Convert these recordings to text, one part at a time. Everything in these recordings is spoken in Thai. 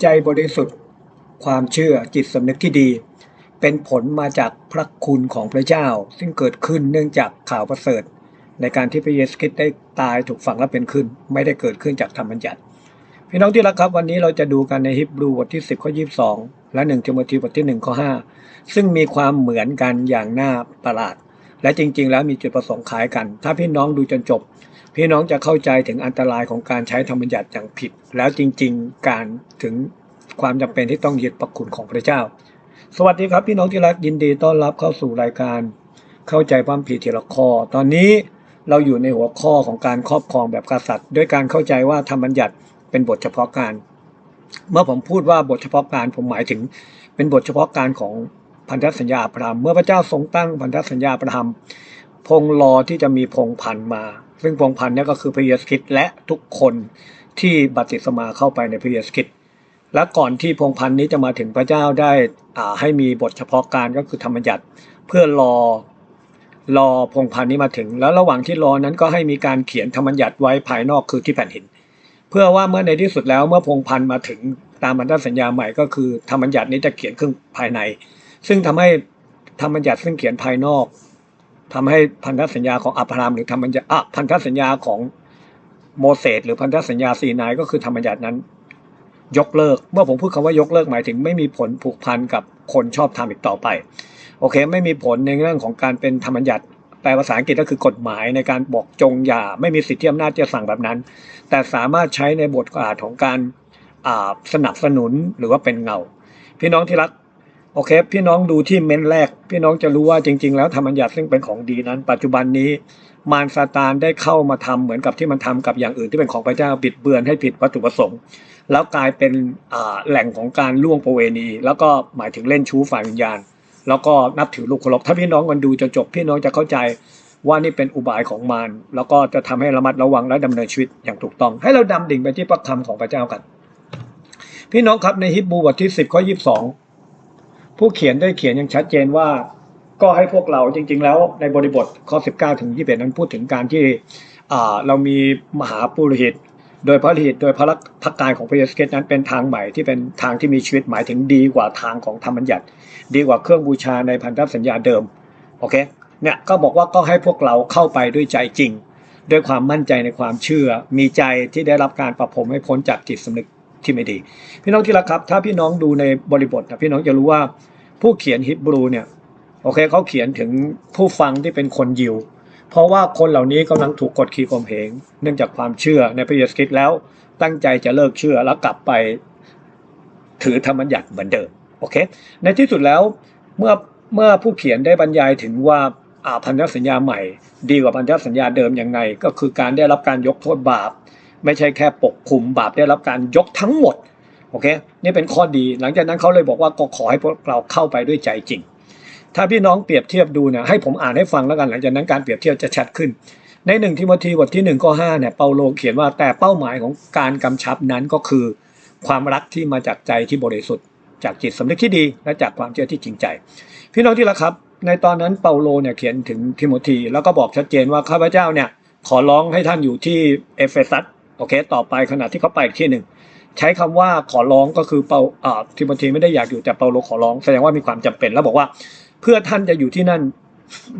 ใจบริสุทธิ์ ความเชื่อจิตสำนึกที่ดี เป็นผลมาจากพระคุณของพระเจ้า ซึ่งเกิดขึ้นเนื่องจากข่าวประเสริฐ ในการที่พระเยซูคริสต์ได้ตายถูกฝังและเป็นขึ้น ไม่ได้เกิดขึ้นจากธรรมบัญญัติพี่น้องที่รักครับวันนี้เราจะดูกันในฮิบรูบทที่ 10ข้อ22 และ1ทิโมธีบทที่1ข้อ5ซึ่งมีความเหมือนกันอย่างน่าประหลาด และจริง ๆ แล้วมีจุดประสงค์คล้ายกัน ถ้าพี่น้องดูจนจบ พี่น้องจะเข้าใจถึงอันตรายของการใช้ธรรมบัญญัติอย่างผิด แล้วจริง ๆ การถึงความจำเป็นที่ต้องยึดประคุณของพระเจ้า สวัสดีครับพี่น้องที่รักยินดีต้อนรับเข้าสู่รายการ เข้าใจความผิดทีละข้อ ตอนนี้เราอยู่ในหัวข้อของการครอบครองแบบกษัตริย์ ด้วยการเข้าใจว่าธรรมบัญญัติเป็นบทเฉพาะการ เมื่อผมพูดว่าบทเฉพาะการผมหมายถึง เป็นบทเฉพาะการของพันธสัญญาอับราฮัมเมื่อพระเจ้าทรงตั้งพันธสัญญาอับราฮัม พงรอที่จะมีพงพันมา ซึ่งพงพันนี้ก็คือพระเยซูคริสต์และทุกคนที่บัติศมาเข้าไปในพระเยซูคริสต์และก่อนที่พงพันนี้จะมาถึงพระเจ้าได้อ่าให้มีบทเฉพาะการก็คือธรรมบัญญัติเพื่อรอรอพงพันนี้มาถึง แล้วระหว่างที่รอนั้นก็ให้มีการเขียนธรรมบัญญัติไว้ภายนอกคือที่แผ่นหิน เพื่อว่าเมื่อในที่สุดแล้วเมื่อพงพันมาถึงตามพันธสัญญาใหม่ก็คือธรรมบัญญัตินี้จะเขียนขึ้นภายใน ซึ่งทำให้ธรรมบัญญัติซึ่งเขียนภายนอก ทำให้พันธสัญญาของอับราฮัมหรือธรรมบัญญัติอะพันธสัญญาของโมเสสหรือพันธสัญญาซีนายก็คือธรรมบัญญัตินั้น ยกเลิก เมื่อผมพูดคำว่ายกเลิกหมายถึงไม่มีผลผูกพันกับคนชอบทำอีกต่อไป โอเค ไม่มีผลในเรื่องของการเป็นธรรมบัญญัติแปลภาษาอังกฤษก็คือกฎหมายในการบอกจงอย่า ไม่มีสิทธิอำนาจจะสั่งแบบนั้น แต่สามารถใช้ในบทอาจของการสนับสนุนหรือว่าเป็นเงา พี่น้องที่รัก โอเค พี่น้องดูที่เม้นแรก พี่น้องจะรู้ว่าจริง ๆ แล้วธรรมัญญัติซึ่งเป็นของดีนั้น ปัจจุบันนี้มารซาตานได้เข้ามาทำเหมือนกับที่มันทำกับอย่างอื่นที่เป็นของพระเจ้าบิดเบือนให้ผิดวัตถุประสงค์ แล้วกลายเป็นแหล่งของการล่วงประเวณี แล้วก็หมายถึงเล่นชู้ฝ่ายวิญญาณ แล้วก็นับถือลูกเคารพถ้าพี่น้องมันดูจนจบพี่น้องจะเข้าใจว่านี่เป็นอุบายของมารแล้วก็จะทำให้ระมัดระวังและดำเนินชีวิตอย่างถูกต้อง ให้เราดำดิ่งไปที่พระคำของพระเจ้ากัน พี่น้องครับในฮิบรูบทที่10ข้อ22 ผู้เขียนได้เขียนอย่างชัดเจนว่า ก็ให้พวกเราจริง ๆ แล้วในบริบทข้อ 19 ถึง 21 นั้นพูดถึงการที่เรามีมหาปุโรหิต โดยพระฤทธิ์โดยพระลักกายของพระเยซูคริสต์นั้นเป็นทางใหม่ที่เป็นทางที่มีชีวิตหมายถึงดีกว่าทางของธรรมบัญญัติ ดีกว่าเครื่องบูชาในพันธสัญญาเดิมโอเคเนี่ยก็บอกว่าก็ให้พวกเราเข้าไปด้วยใจจริง ด้วยความมั่นใจในความเชื่อ มีใจที่ได้รับการประพรมให้พ้นจากจิตสำนึกที่ไม่ดี พี่น้องที่รักครับ ถ้าพี่น้องดูในบริบทนะพี่น้องจะรู้ว่า ผู้เขียนฮิบรูเนี่ยโอเคเขาเขียนถึงผู้ฟังที่เป็นคนยิว เพราะว่าคนเหล่านี้กำลังถูกกดขี่ข่มเหงเนื่องจากความเชื่อในพระเยซูคริสต์แล้วตั้งใจจะเลิกเชื่อแล้วกลับไปถือธรรมบัญญัติเหมือนเดิมโอเค ในที่สุดแล้วเมื่อเมื่อผู้เขียนได้บรรยายถึงว่าอาพันธสัญญาใหม่ ดีกว่าพันธสัญญาเดิมยังไง ก็คือการได้รับการยกโทษบาป ไม่ใช่แค่ปกคุมบาปได้รับการยกทั้งหมด โอเคนี่เป็นข้อดีหลังจากนั้นเขาเลยบอกว่าก็ขอให้พวกเราเข้าไปด้วยใจจริง ถ้าพี่น้องเปรียบเทียบดูเนี่ยให้ผมอ่านให้ฟังแล้วกัน หลังจากนั้นการเปรียบเทียบจะชัดขึ้น ในหนึ่งทิโมธีบทที่หนึ่งข้อห้าเนี่ยเปาโลเขียนว่าแต่เป้าหมายของการกำชับนั้นก็คือ ความรักที่มาจากใจที่บริสุทธิ์ จากจิตสำนึกที่ดีและจากความเชื่อที่จริงใจ พี่น้องที่รักครับ ในตอนนั้นเปาโลเนี่ยเขียนถึงทิโมธีแล้วก็บอกชัดเจนว่าข้าพเจ้าเนี่ยขอร้องให้ท่านอยู่ที่เอเฟซัสโอเค ต่อไปขณะที่เขาไปอีกที่หนึ่ง ใช้คำว่าขอร้องก็คือเปาอ่าทิโมธีไม่ได้อยากอยู่แต่เปาโลขอร้องแสดงว่ามีความจำเป็นแล้วบอกว่า เพื่อท่านจะอยู่ที่นั่น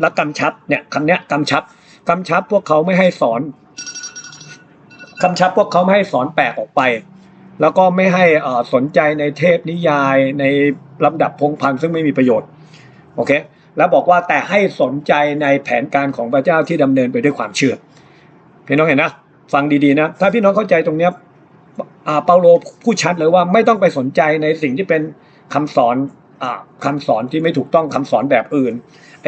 และกำชับเนี่ยคำเนี้ยกำชับกำชับพวกเขาไม่ให้สอนกำชับพวกเขาไม่ให้สอนแปลกออกไป แล้วก็ไม่ให้อ่สนใจในเทพนิยายในลำดับพงพันซึ่งไม่มีประโยชน์โอเคแล้วบอกว่าแต่ให้สนใจในแผนการของพระเจ้าที่ดำเนินไปด้วยความเชื่อพี่น้องเห็นนะ ฟังดีๆนะ ถ้าพี่น้องเข้าใจตรงเนี้ย เปาโลพูดชัดเลยว่าไม่ต้องไปสนใจในสิ่งที่เป็นคำสอนอ่าคำสอนที่ไม่ถูกต้องคำสอนแบบอื่นไอ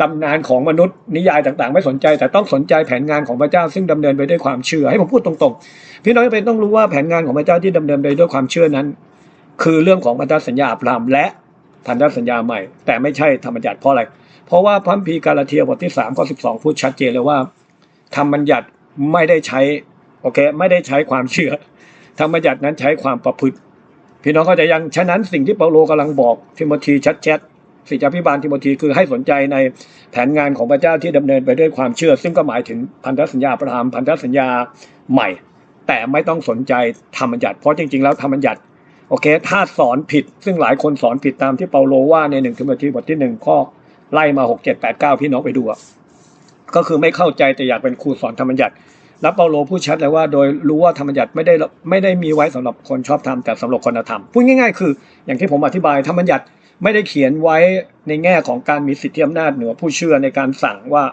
ตำนานของมนุษย์นิยายต่างๆ ไม่สนใจ แต่ต้องสนใจแผนงานของพระเจ้าซึ่งดำเนินไปด้วยความเชื่อ ให้ผมพูดตรงๆ พี่น้องเป็นต้องรู้ว่าแผนงานของพระเจ้าที่ดำเนินไปด้วยความเชื่อนั้น คือเรื่องของพันธสัญญาอับรามและพันธสัญญาใหม่ แต่ไม่ใช่ธรรมบัญญัติเพราะอะไร เพราะว่าพระคัมภีกาลาเทียบทที่3ข้อ12พูดชัดเจนเลยว่าธรรมบัญญัติไม่ได้ใช้ โอเค ไม่ได้ใช้ความเชื่อธรรมบัญญัตินั้นใช้ความประพฤติ พี่น้องเข้าใจยังฉะนั้นสิ่งที่เปาโลกำลังบอกทิโมธีชัดๆสิจาพิบาลทิโมธีคือให้สนใจในแผนงานของพระเจ้าที่ดำเนินไปด้วยความเชื่อ ซึ่งก็หมายถึงพันธสัญญาประทามพันธสัญญาใหม่ แต่ไม่ต้องสนใจธรรมบัญญัติเพราะจริง ๆ แล้วธรรมบัญญัติโอเค ถ้าสอนผิด ซึ่งหลายคนสอนผิดตามที่เปาโลว่าในหนึ่งทิโมธีบทที่หนึ่งข้อไล่มาหกเจ็ดแปดเก้าพี่น้องไปดูก็คือไม่เข้าใจแต่อยากเป็นครูสอนธรรมบัญญัติ แล้วเปาโลพูดชัดเลยว่าโดยรู้ว่าธรรมบัญญัติไม่ได้ไม่ได้มีไว้สำหรับคนชอบทำแต่สำหรับคนธรรมพูดง่าย ๆ คือ อย่างที่ผมอธิบายธรรมบัญญัติไม่ได้เขียนไว้ในแง่ของการมีสิทธิอำนาจเหนือผู้เชื่อในการสั่งว่า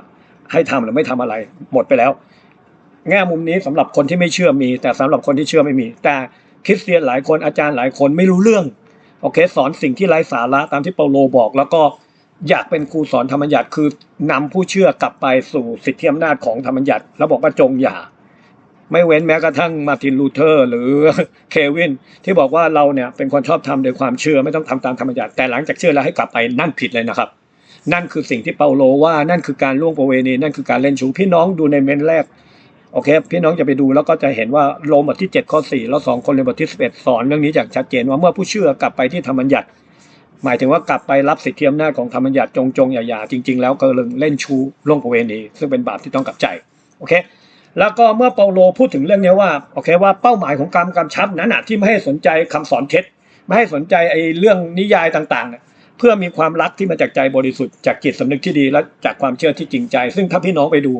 ให้ทำหรือไม่ทำอะไรหมดไปแล้ว แง่มุมนี้สำหรับคนที่ไม่เชื่อมี แต่สำหรับคนที่เชื่อไม่มี แต่คริสเตียนหลายคนอาจารย์หลายคนไม่รู้เรื่องโอเคสอนสิ่งที่ไร้สาระตามที่เปาโลบอก แล้วก็ อยากเป็นครูสอนธรรมัญญัติคือนำผู้เชื่อกลับไปสู่สิทธิอำนาจของธรรมัญญัติแล้วบอกว่าจงอย่า ไม่เว้นแม้กระทั่งมาตินลูเทอร์ หรือเควิน ที่บอกว่าเราเนี่ยเป็นคนชอบทำโดยความเชื่อไม่ต้องทำตามธรรมัญญัติแต่หลังจากเชื่อแล้วให้กลับไปนั่นผิดเลยนะครับ นั่นคือสิ่งที่เปาโลว่านั่นคือการล่วงประเวณีนั่นคือการเล่นชูพี่น้องดูในเมนแรกโอเค พี่น้องจะไปดูแล้วก็จะเห็นว่าโรมบทที่7ข้อ4แล้ว2คนในบทที่11สอนเรื่องนี้จากชัดเจนว่าเมื่อผู้เชื่อกลับไปที่ธรรมัญญัติ หมายถึงว่ากลับไปรับสิทธิอำนาจของธรรมบัญญัติจงจงอย่าอย่าจริง ๆ แล้วก็เล่นชู้ล่วงประเวณีซึ่งเป็นบาปที่ต้องกลับใจโอเคแล้วก็เมื่อเปาโลพูดถึงเรื่องนี้ว่าโอเคว่าเป้าหมายของการกำชับนั้นนะที่ไม่ให้สนใจคำสอนเท็จ ไม่ให้สนใจไอ้เรื่องนิยายต่างๆเนี่ยเพื่อมีความรักที่มาจากใจบริสุทธิ์จากจิตสำนึกที่ดีและจากความเชื่อที่จริงใจ ซึ่งถ้าพี่น้องไปดู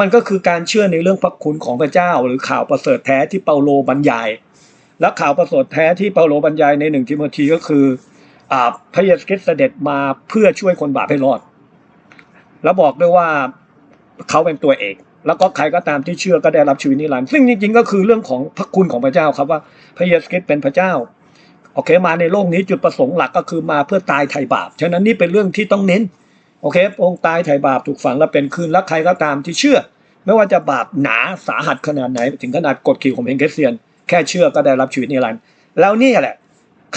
มันก็คือการเชื่อในเรื่องพระคุณของพระเจ้า หรือข่าวประเสริฐแท้ที่เปาโลบรรยาย และข่าวประเสริฐแท้ที่เปาโลบรรยายในหนึ่งทิโมธีก็คือ พระเยซูคริสต์เสด็จมาเพื่อช่วยคนบาปให้รอด แล้วบอกด้วยว่าเขาเป็นตัวเอกแล้วก็ใครก็ตามที่เชื่อก็ได้รับชีวิตนิรันดร์ซึ่งจริงๆก็คือเรื่องของพระคุณของพระเจ้าครับว่าพระเยซูคริสต์เป็นพระเจ้าโอเคมาในโลกนี้จุดประสงค์หลักก็คือมาเพื่อตายไถ่บาปฉะนั้นนี่เป็นเรื่องที่ต้องเน้นโอเคองค์ตายไถ่บาปถูกฝังแล้วเป็นคืนแล้วใครก็ตามที่เชื่อ ไม่ว่าจะบาปหนาสาหัสขนาดไหน ถึงขนาดกดขี่ข่มเหงคริสเตียน แค่เชื่อก็ได้รับชีวิตนิรันดร์แล้วนี่แหละ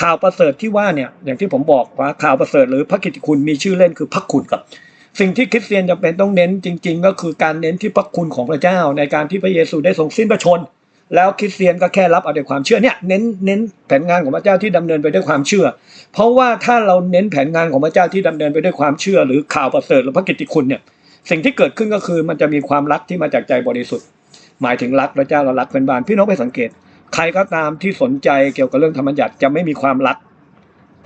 ข่าวประเสริฐที่ว่าเนี่ยอย่างที่ผมบอกว่าข่าวประเสริฐหรือพระกิตติคุณมีชื่อเล่นคือพระคุณครับสิ่งที่คริสเตียนจำเป็นต้องเน้นจริง ๆ ก็คือการเน้นที่พระคุณของพระเจ้า ในการที่พระเยซูได้ทรงสิ้นพระชน แล้วคริสเตียนก็แค่รับเอาด้วยความเชื่อเนี่ยเน้นเน้นแผนงานของพระเจ้าที่ดำเนินไปด้วยความเชื่อ เพราะว่าถ้าเราเน้นแผนงานของพระเจ้าที่ดำเนินไปด้วยความเชื่อ หรือข่าวประเสริฐหรือพระกิตติคุณเนี่ยสิ่งที่เกิดขึ้นก็คือมันจะมีความรักที่มาจากใจบริสุทธิ์ หมายถึงรักพระเจ้าเรารักเพื่อนบ้านพี่น้องไปสังเกต ใครก็ตามที่สนใจเกี่ยวกับเรื่องธรรมบัญญัติจะไม่มีความรัก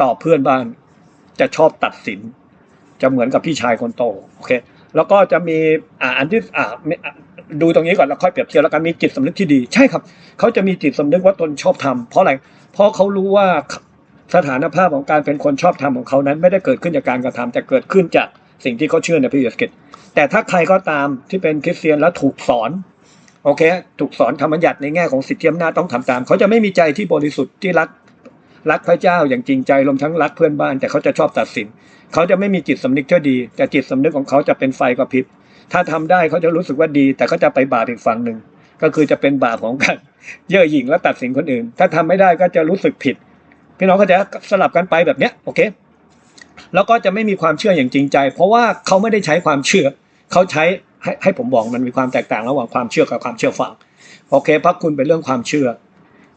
ต่อเพื่อนบ้าน จะชอบตัดสิน จะเหมือนกับพี่ชายคนโตโอเค แล้วก็จะมีอ่าอันที่อ่าดูตรงนี้ก่อนแล้วค่อยเปรียบเทียบแล้วกันมีจิตสำนึกที่ดี ใช่ครับ เขาจะมีจิตสำนึกว่าตนชอบทำเพราะอะไรเพราะเขารู้ว่าสถานภาพของการเป็นคนชอบทำของเขานั้น ไม่ได้เกิดขึ้นจากการกระทำแต่เกิดขึ้นจากสิ่งที่เขาเชื่อในพระเยซูคริสต์แต่ถ้าใครก็ตามที่เป็นคริสเตียนแล้วถูกสอน โอเค ถูกสอนธรรมบัญญัติในแง่ของสิทธิอำนาจต้องทำตาม เขาจะไม่มีใจที่บริสุทธิ์ที่รักรักพระเจ้าอย่างจริงใจรวมทั้งรักเพื่อนบ้าน แต่เขาจะชอบตัดสิน เขาจะไม่มีจิตสำนึกที่ดี แต่จิตสำนึกของเขาจะเป็นไฟกระพริบ ถ้าทำได้เขาจะรู้สึกว่าดี แต่เขาจะไปบาปอีกฝั่งหนึ่งก็คือจะเป็นบาปของการเย่อหยิ่งและตัดสินคนอื่น ถ้าทำไม่ได้ก็จะรู้สึกผิด พี่น้องก็จะสลับกันไปแบบเนี้ยโอเค แล้วก็จะไม่มีความเชื่ออย่างจริงใจ เพราะว่าเขาไม่ได้ใช้ความเชื่อ เขาใช้ ให้ให้ผมบอกมันมีความแตกต่างระหว่างความเชื่อกับความเชื่อฟัง โอเคพระคุณเป็นเรื่องความเชื่อ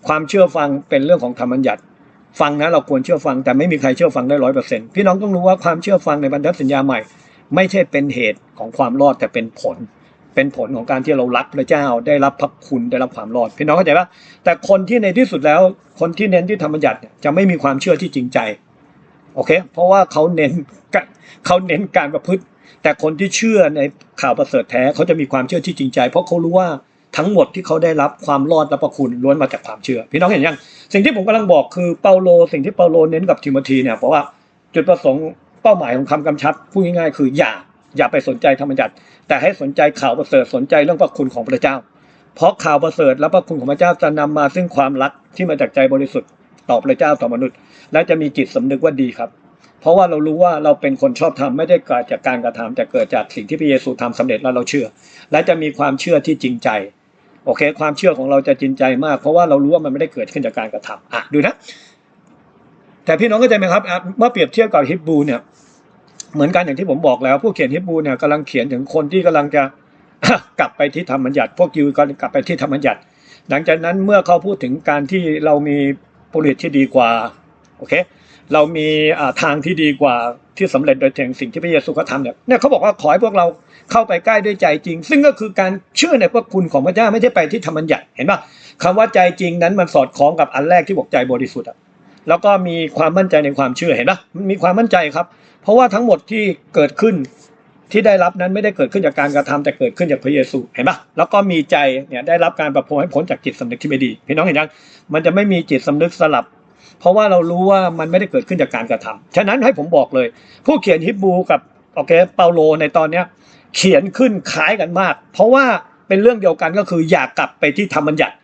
ความเชื่อฟังเป็นเรื่องของธรรมบัญญัติ ฟังนะเราควรเชื่อฟังแต่ไม่มีใครเชื่อฟังได้ร้อยเปอร์เซ็นต์พี่น้องต้องรู้ว่าความเชื่อฟังในบรรทัดสัญญาใหม่ ไม่ใช่เป็นเหตุของความรอดแต่เป็นผล เป็นผลของการที่เรารักพระเจ้าได้รับพระคุณได้รับความรอด พี่น้องเข้าใจปะแต่คนที่ในที่สุดแล้วคนที่เน้นที่ธรรมบัญญัติจะไม่มีความเชื่อที่จริงใจโอเค เพราะว่าเขาเน้นเขาเน้นการประพฤติ แต่คนที่เชื่อในข่าวประเสริฐแท้เขาจะมีความเชื่อที่จริงใจ เพราะเขารู้ว่าทั้งหมดที่เขาได้รับความรอดและประคุณล้วนมาจากความเชื่อ พี่น้องเห็นยัง สิ่งที่ผมกำลังบอกคือเปาโล สิ่งที่เปาโลเน้นกับทิโมธีเนี่ยเพราะว่าจุดประสงค์เป้าหมายของคำกำชับพูดง่ายๆคืออย่าอย่าไปสนใจธรรมบัติแต่ให้สนใจข่าวประเสริฐสนใจเรื่องพระคุณของพระเจ้า เพราะข่าวประเสริฐและพระคุณของพระเจ้าจะนำมาซึ่งความรักที่มาจากใจบริสุทธิ์ต่อพระเจ้าต่อมนุษย์ และจะมีจิตสำนึกว่าดีครับ เพราะว่าเรารู้ว่าเราเป็นคนชอบทำไม่ได้เกิดจากการกระทำแต่เกิดจากสิ่งที่พระเยซูทำสำเร็จแล้วเราเชื่อ และจะมีความเชื่อที่จริงใจโอเค ความเชื่อของเราจะจริงใจมาก เพราะว่าเรารู้ว่ามันไม่ได้เกิดขึ้นจากการกระทำอะดูนะ แต่พี่น้องเข้าใจไหมครับเมื่อเปรียบเทียบกับฮิบรูเนี่ยเหมือนกันอย่างที่ผมบอกแล้ว ผู้เขียนฮิบรูเนี่ยกำลังเขียนถึงคนที่กำลังจะกลับไปที่ธรรมบัญญัติ พวกยิวก็กลับไปที่ธรรมบัญญัติ หลังจากนั้นเมื่อเขาพูดถึงการที่เรามีผลิตที่ดีกว่าโอเค เรามีทางที่ดีกว่าที่สำเร็จโดยแห่งสิ่งที่พระเยซูก็ทำเนี่ยเนี่ยเขาบอกว่าขอให้พวกเราเข้าไปใกล้ด้วยใจจริง ซึ่งก็คือการเชื่อในพระคุณของพระเจ้าไม่ใช่ไปที่ธรรมัญญัติเห็นปะคำว่าใจจริงนั้นมันสอดคล้องกับอันแรกที่บอกใจบริสุทธิ์อะแล้วก็มีความมั่นใจในความเชื่อเห็นปะมีความมั่นใจครับ เพราะว่าทั้งหมดที่เกิดขึ้นที่ได้รับนั้นไม่ได้เกิดขึ้นจากการกระทำแต่เกิดขึ้นจากพระเยซูเห็นปะแล้วก็มีใจเนี่ยได้รับการประโพให้พ้นจากจิตสำนึกที่ไม่ดีพี่น้องเห็นยังมันจะไม่มีจิตสำนึกสลับ เพราะว่าเรารู้ว่ามันไม่ได้เกิดขึ้นจากการกระทำฉะนั้นให้ผมบอกเลย ผู้เขียนฮิบรูกับโอเคเปาโลในตอนเนี้ยเขียนขึ้นคล้ายกันมาก เพราะว่าเป็นเรื่องเดียวกันก็คืออยากกลับไปที่ธรรมบัญญัติ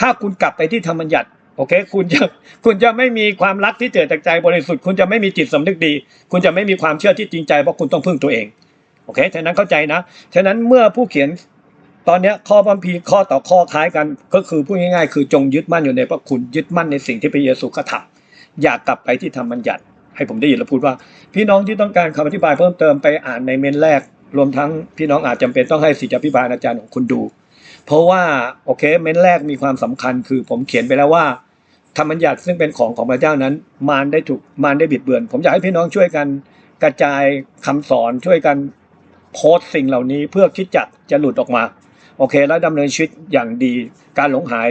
ถ้าคุณกลับไปที่ธรรมบัญญัติโอเคคุณจะคุณจะไม่มีความรักที่เกิดจากใจบริสุทธิ์คุณจะไม่มีจิตสำนึกดี คุณจะไม่มีความเชื่อที่จริงใจเพราะคุณต้องพึ่งตัวเองโอเคฉะนั้นเข้าใจนะฉะนั้นเมื่อผู้เขียน ตอนนี้ข้อพัมพีข้อต่อข้อคล้ายกัน ก็คือพูดง่ายๆ คือจงยึดมั่นอยู่ในพระคุณยึดมั่นในสิ่งที่พระเยซูกระทำอยากกลับไปที่ธรรมบัญญัติ ให้ผมได้ยินแล้วพูดว่า พี่น้องที่ต้องการคำอธิบายเพิ่มเติมไปอ่านในเมนแรก รวมทั้งพี่น้องอาจจำเป็นต้องให้สิทธิอภิบาลอาจารย์ของคุณดู เพราะว่าโอเคเมนแรกมีความสำคัญคือผมเขียนไปแล้วว่าธรรมบัญญัติซึ่งเป็นของของพระเจ้านั้น มารได้ถูกมารได้บิดเบือน ผมอยากให้พี่น้องช่วยกันกระจายคำสอนช่วยกันโพสต์สิ่งเหล่านี้เพื่อคิดจักจะหลุดออกมา โอเค แล้วดำเนินชีวิตอย่างดีการหลงหาย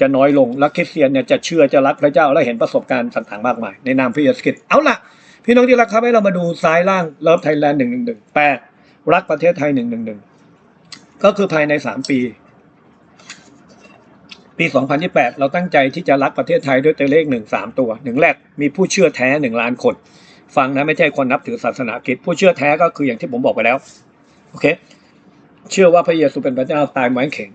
จะน้อยลง และคริสเตียนเนี่ยจะเชื่อจะรักพระเจ้าและเห็นประสบการณ์ต่างๆมากมาย ในนามพระเยซูคริสต์เอาล่ะ พี่น้องที่รักครับให้เรามาดูซ้ายล่างเลิฟไทยแลนด์หนึ่งหนึ่งหนึ่งแปดรักประเทศไทยหนึ่งหนึ่งหนึ่งก็คือภายในสามปี ปี 2028 เราตั้งใจที่จะรักประเทศไทยด้วยตัวเลขหนึ่งสามตัวหนึ่งแรกมีผู้เชื่อแท้หนึ่งล้านคน ฟังนะไม่ใช่คนนับถือศาสนาคริสต์ผู้เชื่อแท้ก็คืออย่างที่ผมบอกไปแล้วโอเค เชื่อว่าพระเยซูเป็นพระเจ้าตายไม้เข็ง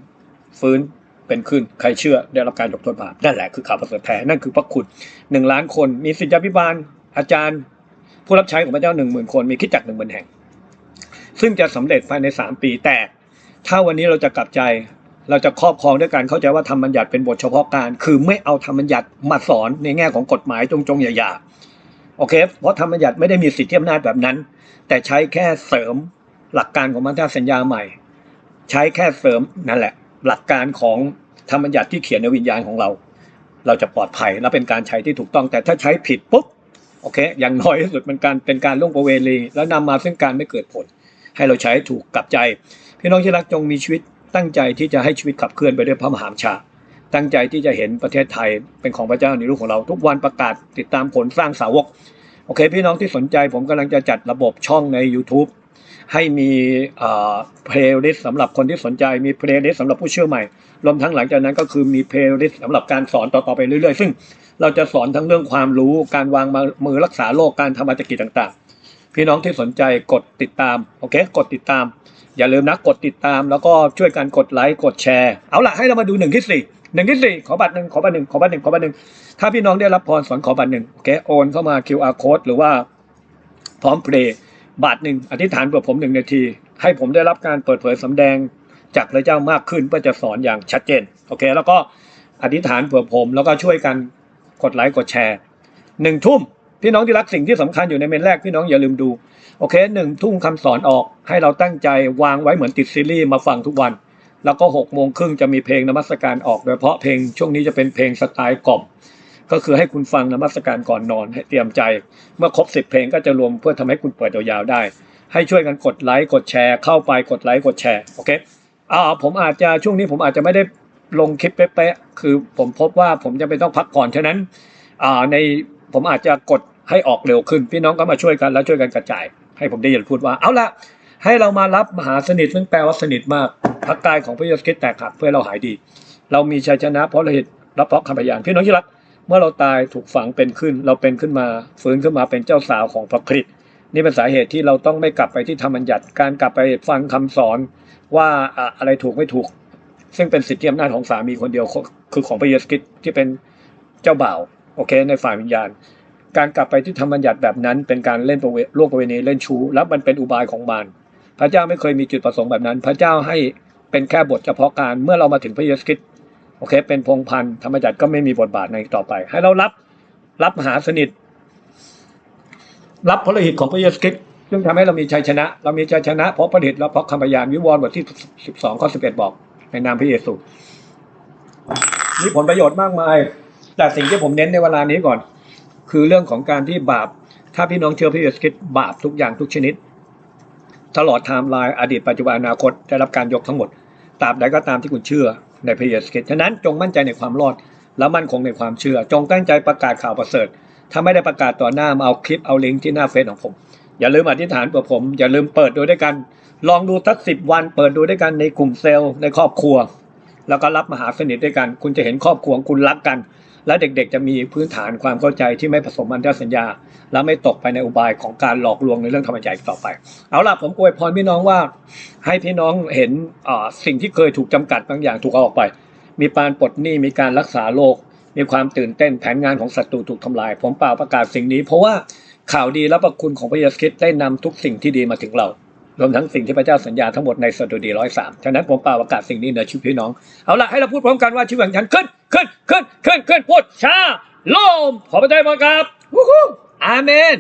ฟื้นเป็นขึ้นใครเชื่อได้รับการยกโทษบาปนั่นแหละคือข่าวประเสริฐแท้นั่นคือพระคุณหนึ่งล้านคนมีสิทธิพิบาล อาจารย์ ผู้รับใช้ของพระเจ้าหนึ่งหมื่นคนมีคิดจักหนึ่งหมื่นแห่ง ซึ่งจะสำเร็จภายในสามปีแต่ ถ้าวันนี้เราจะกลับใจเราจะครอบครองด้วยการเข้าใจว่าธรรมบัญญัติเป็นบทเฉพาะการ คือไม่เอาธรรมบัญญัติมาสอนในแง่ของกฎหมายจงจงๆอย่าๆโอเค เพราะธรรมบัญญัติไม่ได้มีสิทธิอำนาจแบบนั้น แต่ใช้แค่เสริม หลักการของพันธสัญญาใหม่ ใช้แค่เสริมนั่นแหละ หลักการของธรรมบัญญัติที่เขียนในวิญญาณของเรา เราจะปลอดภัยและเป็นการใช้ที่ถูกต้องแต่ถ้าใช้ผิดปุ๊บโอเค อย่างน้อยที่สุดมันการเป็นการล่วงประเวณีแล้วนำมาซึ่งการไม่เกิดผล ให้เราใช้ถูกกับใจ พี่น้องที่รักจงมีชีวิตตั้งใจที่จะให้ชีวิตขับเคลื่อนไปด้วยพระมหากรุณาตั้งใจที่จะเห็นประเทศไทยเป็นของพระเจ้าในรูปของเราทุกวันประกาศติดตามผลสร้างสาวก โอเค พี่น้องที่สนใจผมกำลังจะจัดระบบช่องใน YouTube ให้มีเพลย์ลิสต์สำหรับคนที่สนใจมีเพลย์ลิสต์สำหรับผู้เชื่อใหม่ รวมทั้งหลังจากนั้นก็คือมีเพลย์ลิสต์สำหรับการสอนต่อๆไปเรื่อยๆ ซึ่งเราจะสอนทั้งเรื่องความรู้การวางมือรักษาโรคการทำมาตรกิจต่างๆ พี่น้องที่สนใจกดติดตามโอเคกดติดตาม อย่าลืมนะกดติดตาม แล้วก็ช่วยกันกดไลค์กดแชร์เอาล่ะให้เรามาดูหนึ่งที่สี่หนึ่งที่สี่ขอบัตรหนึ่งขอบัตรหนึ่งขอบัตรหนึ่งขอบัตรหนึ่งถ้าพี่น้องได้รับพรสอนขอบัตรหนึ่งโอเคโอนเข้ามา QR code หรือว่าพร้อมเพลย์ บาทหนึ่งอธิษฐานเพื่อผมหนึ่งนาที ให้ผมได้รับการเปิดเผยสำแดงจากพระเจ้ามากขึ้นเพื่อจะสอนอย่างชัดเจนโอเค แล้วก็อธิษฐานเผื่อผม แล้วก็ช่วยกันกดไลค์กดแชร์หนึ่งทุ่มพี่น้องที่รักสิ่งที่สำคัญอยู่ในเมนแรกพี่น้องอย่าลืมดูโอเคหนึ่งทุ่มคำสอนออกให้เราตั้งใจวางไว้เหมือนติดซีรีส์มาฟังทุกวัน แล้วก็หกโมงครึ่งจะมีเพลงนมัสการออกโดยเฉพาะเพลงช่วงนี้จะเป็นเพลงสไตล์กล่อม ก็คือให้คุณฟังนมัสการก่อนนอนให้เตรียมใจ เมื่อครบสิบเพลงก็จะรวมเพื่อทำให้คุณเปิดยาวๆได้ ให้ช่วยกันกดไลค์กดแชร์ เข้าไปกดไลค์กดแชร์โอเคอ่าผมอาจจะช่วงนี้ผมอาจจะไม่ได้ลงคลิปเป๊ะๆคือผมพบว่าผมจะเป็นต้องพักผ่อนฉะนั้นอ่าในผมอาจจะกดให้ออกเร็วขึ้น พี่น้องก็มาช่วยกันแล้วช่วยกันกระจาย ให้ผมได้ยินพูดว่าเอาละให้เรามารับมหาสนิทซึ่งแปลว่าสนิทมากพระกายของพระเยซูคริสต์แตกหักเพื่อเราหายดี เรามีชัยชนะเพราะเราเห็นรับเพราะคำพยานพี่น้องที่รัก เมื่อเราตายถูกฝังเป็นขึ้น เราเป็นขึ้นมาฟื้นขึ้นมาเป็นเจ้าสาวของพระคริสต์นี่เป็นสาเหตุที่เราต้องไม่กลับไปที่ธรรมบัญญัติการกลับไปฟังคำสอนว่าอะไรถูกไม่ถูก ซึ่งเป็นสิทธิอำนาจของสามีคนเดียวคือของพระเยซูคริสต์ที่เป็นเจ้าบ่าวโอเค ในฝ่ายวิญญาณ การกลับไปที่ธรรมบัญญัติแบบนั้น เป็นการเล่นประเวล่วงประเวณีเล่นชู้แล้วมันเป็นอุบายของมารพระเจ้าไม่เคยมีจุดประสงค์แบบนั้น พระเจ้าให้เป็นแค่บทเฉพาะการเมื่อเรามาถึงพระเยซูคริสต์ อเคเป็นพงพันธ์ธรรมจักรก็ไม่มีบทบาทในต่อไป ให้เรารับรับมหาสนิท รับพระฤทธิ์ของพระเยซูคริสต์ซึ่งทำให้เรามีชัยชนะ เรามีชัยชนะเพราะพระฤทธิ์และเพราะคำพยานวิวรณ์บทที่12ข้อ11บอกในนามพระเยซูมีผลประโยชน์มากมาย แต่สิ่งที่ผมเน้นในเวลานี้ก่อน คือเรื่องของการที่บาป ถ้าพี่น้องเชื่อพระเยซูคริสต์บาปทุกอย่างทุกชนิด ตลอดไทม์ไลน์อดีตปัจจุบันอนาคตได้รับการยกทั้งหมดตราบใดก็ตามที่คุณเชื่อ ในพระเยซูคริสต์ฉะนั้นจงมั่นใจในความรอด และมั่นคงในความเชื่อ จงตั้งใจประกาศข่าวประเสริฐ ถ้าไม่ได้ประกาศต่อหน้ามาเอาคลิปเอาลิงก์ที่หน้าเฟซของผม อย่าลืมอธิษฐานเพื่อผม อย่าลืมเปิดดูด้วยกัน ลองดูสักสิบวัน เปิดดูด้วยกันในกลุ่มเซลล์ในครอบครัว แล้วก็รับมหาสนิทด้วยกัน คุณจะเห็นครอบครัวของคุณรักกัน และเด็กๆ จะมีพื้นฐานความเข้าใจที่ไม่ผสมพันธสัญญา และไม่ตกไปในอุบายของการหลอกลวงในเรื่องธรรมจักรต่อไป เอาล่ะผมอวยพรพี่น้องว่า ให้พี่น้องเห็นสิ่งที่เคยถูกจำกัดบางอย่างถูกเอาออกไป มีการปลดหนี้มีการรักษาโรคมีความตื่นเต้นแผนงานของศัตรูถูกทำลาย ผมเปล่าประกาศสิ่งนี้ เพราะว่าข่าวดีและประคุณของพระเยซูคริสต์ได้นำทุกสิ่งที่ดีมาถึงเรา รวมทั้งสิ่งที่พระเจ้าสัญญาทั้งหมดในสดุดีร้อยสามฉะนั้นผมเปล่าประกาศสิ่งนี้ในชีวิตพี่น้อง เอาละให้เราพูดพร้อมกันว่าชีวิตของฉันขึ้นขึ้นขึ้นขึ้นขึ้นพูดชาโลมขอพระเจ้ามาครับวู้ฮู้อาเมน